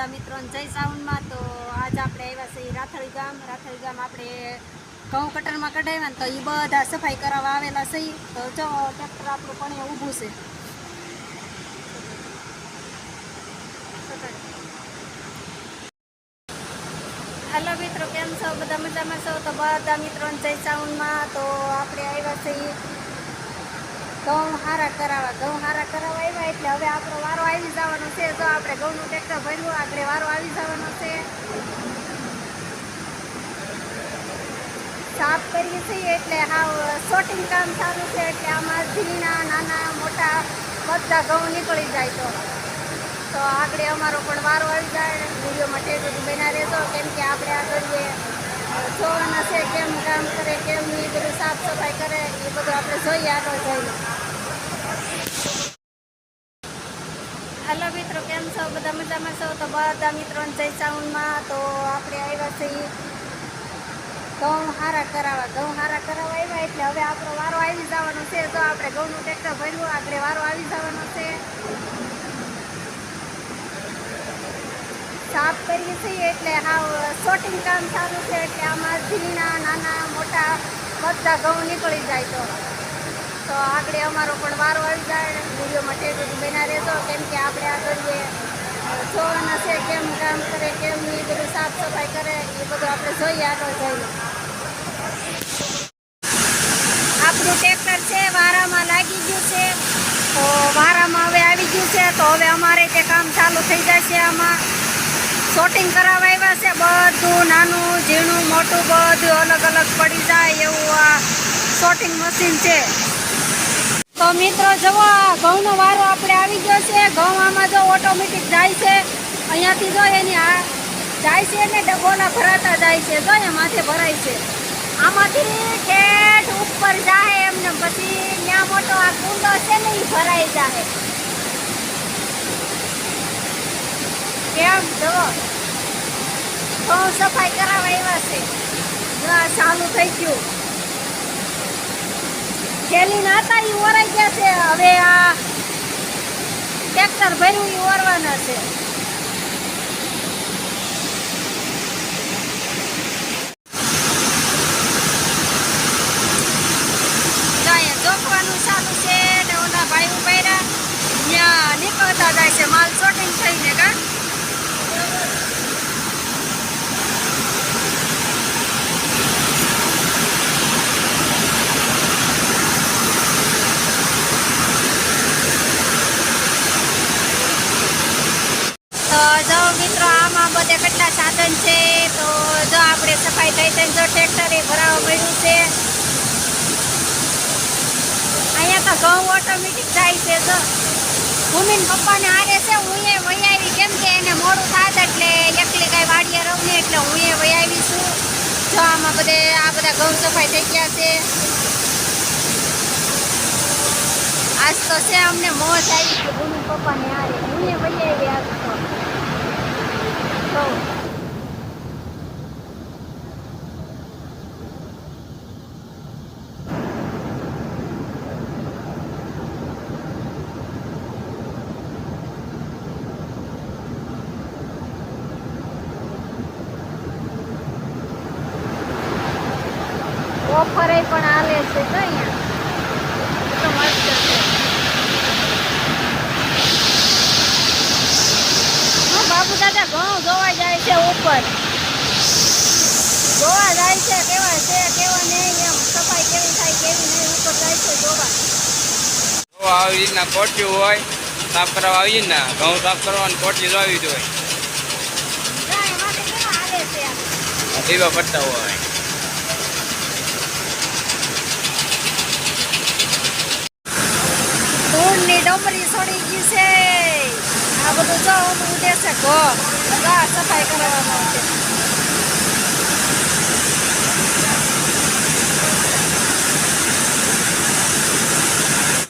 બધા મિત્રોને જય સાઉન્ડમાં તો આજ આપણે આવ્યા છીએ રાથળી ગામ. રાથળી ગામ આપણે ઘઉં કટરમાં કઢાવ્યા ને તો એ બધા સફાઈ કરાવવા આવેલા છે. તો જો ટ્રેક્ટર આપણું પણ ઊભું છે. હેલો મિત્રો, કેમ છો? બધા મજામાં છો? તો બધા મિત્રોને જય સાઉન્ડમાં તો આપણે આવ્યા છીએ ઘઉં હારા કરાવવા, ઘઉં એટલે હવે આપણો વારો આવી જવાનો છે. તો આપણે ઘઉંનું ટ્રેક્ટર ભર્યું, આગળ વારો આવી જવાનો છે. સાફ કરીએ છીએ એટલે હાવ શોટિંગ કામ સારું છે. એટલે આમાં ઝીણા નાના, મોટા બધા ઘઉં નીકળી જાય તો. તો આગળ અમારો પણ વારો આવી જાય. વિડીયોમાં બધું બના રહેતો કેમ કે આપણે આગળ જોવાના છે, કેમ કામ કરે, કેમ એ બધું સાફ સફાઈ કરે, એ બધું આપણે જોઈએ આગળ જઈને હેલો મિત્રો કેમ છો બધા મજામાં છો? તો બધા મિત્રોને જય સાઉન્ડમાં તો આપણે આવ્યા છીએ ઘઉં હારા કરાવવા. ઘઉં હારા કરાવવા આવ્યા એટલે હવે આપણો વારો આવી જવાનો છે. તો આપણે ઘઉંનું ટ્રેક્ટર ભર્યું આગળ વારો આવી જવાનો છે. સાફ કરીએ છીએ એટલે હાવ શોટિંગ કામ સારું છે એટલે આમાં ઝીણા, નાના, મોટા બધા ઘઉં નીકળી જાય તો. તો આગળ અમારો પણ વારો આવી જાય. વિડીયોમાં બધું બના રહેતો કેમ કે આપણે આગળ જોવાના છે, કેમ કામ કરે, કેમ એ બધું સાફ સફાઈ કરે, એ બધું આપણે જોઈએ આગળ જઈને. આપણું ટ્રેક્ટર છે, વારામાં લાગી ગયું છે. તો વારામાં હવે આવી ગયું છે, તો હવે અમારે તે કામ ચાલુ થઈ જશે આમાં. શોટિંગ કરાવવા આવ્યા છે, બધું નાનું, ઝીણું, મોટું, બધું અલગ અલગ પડી જાય એવું આ શોટિંગ મશીન છે. તો મિત્રો, જુઓ ઘઉંનો વારો આપણે આવી ગયો છે. ઘઉં આમાં જો ઓટોમેટિક જાય છે. અહીંયાથી જો એની આ જાય છે ને ડબોલા ભરાતા જાય છે. જો માથે ભરાય છે. આમાંથી ઠેઠ ઉપર જાય એમને પછી ત્યાં મોટો આ કુંડો છે ને એ ભરાઈ જાય. કેમ? જુઓ. ઘઉં સફાઈ કરાવવા આવ્યા છે. ચાલુ થઈ ગયું. થેલી ના હતા એ ઓરાઈ ગયા છે. હવે આ ટ્રેક્ટર ભર્યું એ ઓરવાના છે. અહીંયા ચાલુ છે ને ઓલા ભાઈ ઊભા નીકળતા જાય છે. માલ શોટિંગ થઈને કા તો જો મિત્રો, આમાં બધે કેટલા સાધન છે? તો જો આપણે સફાઈ થઈ થઈને જો ટ્રેક્ટર ભરાવા મળ્યું છે. અહીંયા તો ઘઉં ઓટોમેટિક જાય છે જો. ભૂમિન પપ્પાને હારે છે, હું એ વૈયાવી કેમ કે એને મોડું થાત એટલે એકલી કાંઈ વાડીએ રહું ને એટલે હું એ વૈયાવી છું. જો આમાં બધે, આ બધા ઘઉં સફાઈ થઈ ગયા છે. આજ તો છે અમને મોજ આવી છે ભૂમિન પપ્પાને હારે. હું એ વહી આવી ઓફર પણ આલે છે તો અહીંયા. તો મસ્ત છે. હા બાબુ દાદા ઘણું જોવા જાય છે ઉપર. જોવા જાય છે કેવા છે કેવા નહીં એમ. સફાઈ કેવી થાય કેવી નહીં ઉપર જાય છે જોવા. આવી રીતના કોટ્યું હોય સાફ કરવા આવી ને ઘઉં સાફ કરવાનું કોટી લાવી જોઈએ દીવા પડતા હોય. ડમરી સડી ગઈ છે. આ બધું જો ઉડે છે ઘો સફાઈ આવશે